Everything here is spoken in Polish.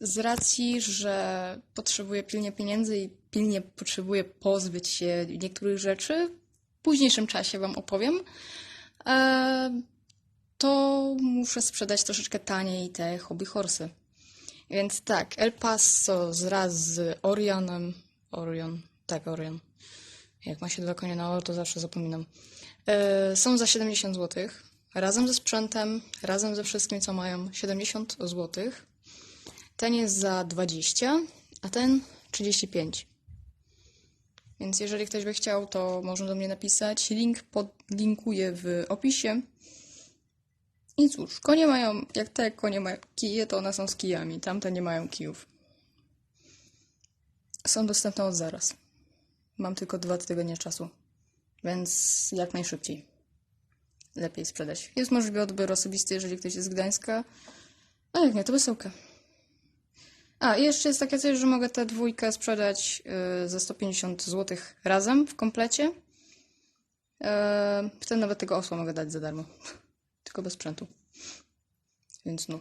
z racji, że potrzebuję pilnie pieniędzy i pilnie potrzebuję pozbyć się niektórych rzeczy, w późniejszym czasie Wam opowiem, e, to muszę sprzedać troszeczkę taniej te hobby horsy. Więc tak, El Paso wraz z Orionem, Orion, tak, Orion. Jak ma się dwa konie na O, to zawsze zapominam. E, są za 70 zł. Razem ze sprzętem, razem ze wszystkim, co mają, 70 zł. Ten jest za 20, a ten 35. Więc jeżeli ktoś by chciał, to może do mnie napisać. Link podlinkuję w opisie. I cóż, konie mają, jak te konie mają kije, to one są z kijami. Tamte nie mają kijów. Są dostępne od zaraz. Mam tylko dwa tygodnie czasu, więc jak najszybciej. Lepiej sprzedać. Jest możliwy odbiór osobisty, jeżeli ktoś jest z Gdańska. A jak nie, to wysyłka. A, i jeszcze jest takie coś, że mogę tę dwójkę sprzedać yy, za 150 zł razem w komplecie. Yy, wtedy nawet tego osła mogę dać za darmo. Tylko bez sprzętu. Więc no.